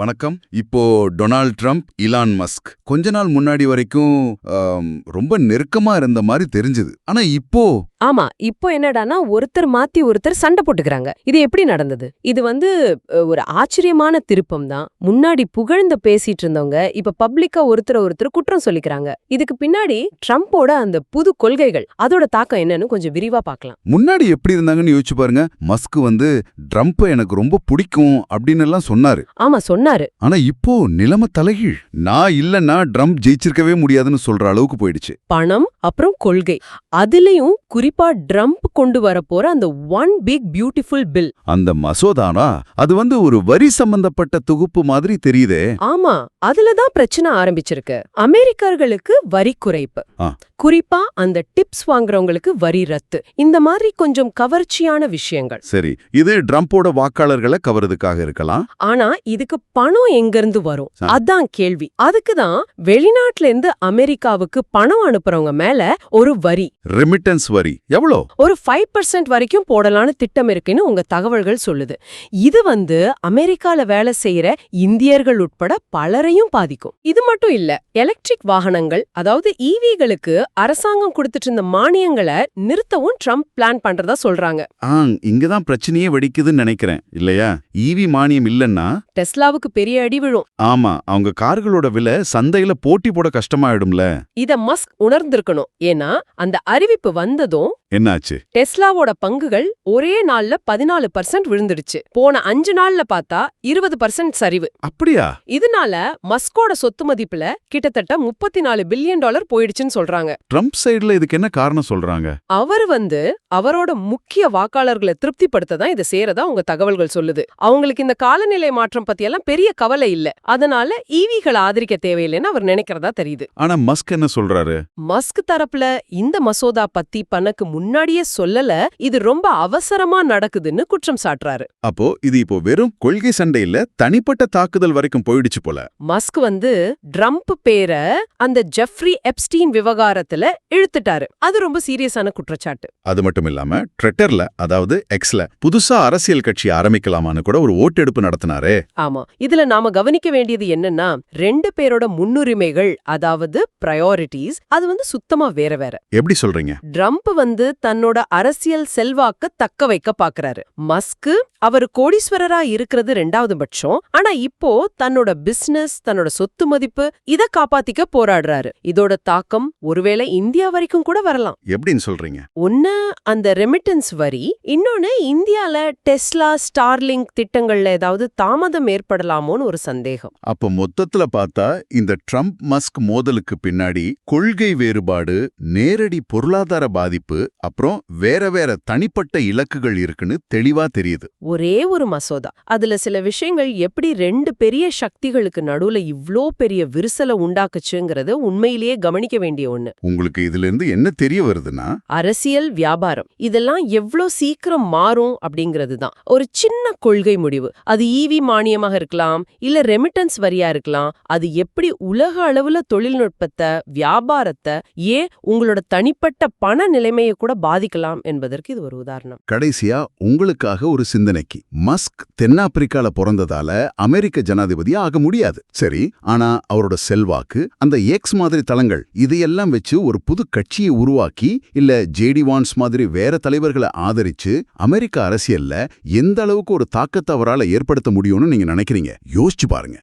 வணக்கம். இப்போ Donald Trump Elon Musk. கொஞ்ச நாள் முன்னாடி வரைக்கும் ரொம்ப நெருக்கமா இருந்த மாதிரி தெரிஞ்சது. ஆனா இப்போ? ஆமா இப்போ என்னடான்னா ஒருத்தர் மாத்தி ஒருத்தர் சண்டை போட்டுக்கிறாங்க. இது எப்படி நடந்தது? இது வந்து ஒரு ஆச்சரியமான திருப்பம் தான். முன்னாடி புகழ்ந்து பேசிட்டு இருந்தவங்க இப்ப பப்ளிக்கா ஒருத்தர் ஒருத்தர் குற்றம் சொல்லிக்கிறாங்க. இதுக்கு பின்னாடி ட்ரம்ப்போட அந்த புது கொள்கைகள் அதோட தாக்கம் என்னன்னு கொஞ்சம் விரிவா பார்க்கலாம் முன்னாடி எப்படி இருந்தாங்கன்னு யோசிச்சு பாருங்க. மஸ்க் வந்து ட்ரம்ப்பை எனக்கு ரொம்ப பிடிக்கும் அப்படின்னு எல்லாம் சொன்னாரு. ஆமா சொன்னாரு. ஆனா இப்போ நிலைமை தலைகீழ். நான் இல்லன்னா ட்ரம்ப் ஜெயிச்சிருக்கவே முடியாதுன்னு சொல்ற அளவுக்கு போயிடுச்சு. பணம் அப்புறம் கொள்கை. அதுலயும் குறிப்பா ட்ரம்ப் கொண்டு வரப்போற அந்த ஒன் பிக் பியூட்டிஃபுல் பில் அந்த மசோதானா? அது வந்து ஒரு வரி சம்பந்தப்பட்ட தொகுப்பு மாதிரி தெரியுதே. ஆமா அதுலதான் பிரச்சனை ஆரம்பிச்சிருக்கு. அமெரிக்கர்களுக்கு வரி குறைப்பு. குறிப்பா அந்த டிப்ஸ் வாங்குறவங்களுக்கு வரி ரத்து. இந்த மாதிரி கொஞ்சம் கவர்ச்சியான விஷயங்கள். சரி இது ட்ரம்ப்போட வாக்காளர்களை கவர்றதுக்காக இருக்கலாம். ஆனா இதுக்கு பணம் எங்க இருந்து வரும். அதான் கேள்வி. அதுக்கு தான் வெளிநாட்டுல இருந்து அமெரிக்காவுக்கு பணம் அனுப்புறவங்க மேல ஒரு வரி. ரெமிட்டன்ஸ் வரி. எவ்வளோ? ஒரு ஃபைவ் பர்சன்ட் வரைக்கும் போடலான்னு திட்டம் இருக்குன்னு உங்க தகவல்கள் சொல்லுது. இது வந்து அமெரிக்கால வேலை செய்யற இந்தியர்கள் உட்பட பலரையும் பாதிக்கும். இது மட்டும் இல்ல எலக்ட்ரிக் வாகனங்கள் அதாவது ஈவிகளுக்கு அரசாங்கம் கொடுத்துட்டு இருந்த மானியங்களை நிறுத்தவும் ட்ரம்ப் பிளான் பண்றதா சொல்றாங்க. ஆ இங்கதான் பிரச்சனையே வெடிக்குதுன்னு நினைக்கிறேன். இல்லையா? ஈவி மானியம் இல்லன்னா? டெஸ்லாவுக்கு பெரிய அடி விழும். ஆமா அவங்க கார்களோட விலை சந்தையில போட்டி போட கஷ்டமாயிடும்ல. இத மஸ்க் உணர்ந்திருக்கணும். ஏன்னா அந்த அறிவிப்பு வந்ததும் என்னாச்சு? டெஸ்லாவோட பங்குகள் ஒரே நாள்ல பதினாலு பர்சன்ட் விழுந்துடுச்சு. போன அஞ்சு நாள்ல பார்த்தா இருபது பர்சன்ட் சரிவு. அப்படியா? இதனால மஸ்கோட சொத்து மதிப்புல கிட்டத்தட்ட முப்பத்தி நாலு பில்லியன் டாலர் போயிடுச்சுன்னு சொல்றாங்க. ட்ரம்ப் சைடுல இதுக்கு என்ன காரணம் சொல்றாங்க? அவர் வந்து அவரோட முக்கிய வாக்காளர்களை திருப்திப்படுத்த தான் இதை செய்யறதா உங்க தகவல்கள் சொல்லுது. அவங்களுக்கு இந்த காலநிலை மாற்றம் பத்தி எல்லாம் பெரிய கவலை இல்ல. அதனால ஈவிகளை ஆதரிக்க தேவையில்லைன்னு அவர் நினைக்கிறதா தெரியுது. ஆனா மஸ்க் என்ன சொல்றாரு? மஸ்க் தரப்புல இந்த மசோதா பத்தி பனக்கு முன்னாடியே சொல்லல இது ரொம்ப அவசரமா நடக்குதுன்னு குற்றம் சாட்டுறாரு. அப்போ இது இப்போ வெறும் கொள்கை சண்டை இல்ல தனிப்பட்ட தாக்குதல் வரைக்கும் போயிடுச்சு போல. மஸ்க் வந்து ட்ரம்ப் பேரை அந்த ஜெஃப்ரி எப்ஸ்டீன் விவகாரத்துல இழுத்துட்டாரு. அது ரொம்ப சீரியஸான குற்றச்சாட்டு. அது மட்டும் இல்லாம ட்விட்டர்ல அதாவது எக்ஸ்ல புதுசா அரசியல் கட்சி ஆரம்பிக்கலாமான்னு கூட ஒரு ஓட்டெடுப்பு நடத்தினாரே. ஆமா இதுல நாம கவனிக்க வேண்டியது என்னன்னா ரெண்டு பேரோட முன்னுரிமைகள் அதாவது ப்ரையாரிட்டிஸ் அது வந்து சுத்தமா வேற வேற. எப்படி சொல்றீங்க? ட்ரம்ப் வந்து தன்னோட அரசியல் செல்வாக்க தக்க வைக்க பாக்குறாரு. மஸ்க் அவர் கோடீஸ்வரரா இருக்கிறது ரெண்டாவது பட்சம். ஆனா இப்போ தன்னோட பிசினஸ் தன்னோட சொத்து மதிப்பு இத காப்பாத்திக்க போராடுறாரு. இதோட தாக்கம் ஒருவேளை இந்தியா வரைக்கும் கூட வரலாம். எப்படின்னு சொல்றீங்க? ஒன்னு அந்த ரெமிட்டன்ஸ் வரி. இன்னொன்னு இந்தியால டெஸ்லா ஸ்டார்லிங்க் திட்டங்கள்ல ஏதாவது தாமதம் ஏற்படலாமோன்னு ஒரு சந்தேகம். அப்ப மொத்தத்துல பார்த்தா இந்த ட்ரம்ப் மஸ்க் மோதலுக்கு பின்னாடி கொள்கை வேறுபாடு நேரடி பொருளாதார பாதிப்பு அப்புறம் வேற வேற தனிப்பட்ட இலக்குகள் இருக்குன்னு தெளிவா தெரியுது. ஒரே ஒரு மசோதா. அதுல சில விஷயங்கள் எப்படி ரெண்டு பெரிய சக்திகளுக்கு நடுவுல இவ்ளோ பெரிய விரிசலை உண்டாக்குச்சுங்கிறது உண்மையிலேயே கவனிக்க வேண்டிய ஒண்ணு. உங்களுக்கு இதுல இருந்து என்ன தெரிய வருதுன்னா? அரசியல் வியாபாரம். இதெல்லாம் எவ்ளோ சீக்கிரம் மாறும் அப்படிங்கிறது தான். ஒரு சின்ன கொள்கை முடிவு. அது ஈவி மானியமாக இருக்கலாம் இல்ல ரெமிட்டன்ஸ் வரியா இருக்கலாம். அது எப்படி உலக அளவுல தொழில்நுட்பத்தை வியாபாரத்தை ஏன் உங்களோட தனிப்பட்ட பண நிலைமையை கூட பாதிக்கலாம் என்பதற்கு இது ஒரு உதாரணம். கடைசியா உங்களுக்காக ஒரு சிந்தனைக்கு. மஸ்க் தென்னாப்பிரிக்கால பிறந்ததால அமெரிக்க ஜனாதிபதி ஆக முடியாது. சரி ஆனா அவரோட செல்வாக்கு அந்த எக்ஸ் மாதிரி தளங்கள் இதையெல்லாம் வச்சு ஒரு புது கட்சியை உருவாக்கி இல்ல ஜேடி வான்ஸ் மாதிரி வேற தலைவர்களை ஆதரிச்சு அமெரிக்க அரசியல்ல எந்த அளவுக்கு ஒரு தாக்கத்தை அவரால ஏற்படுத்த முடியும்னு நீங்க நினைக்கிறீங்க? யோசிச்சு பாருங்க.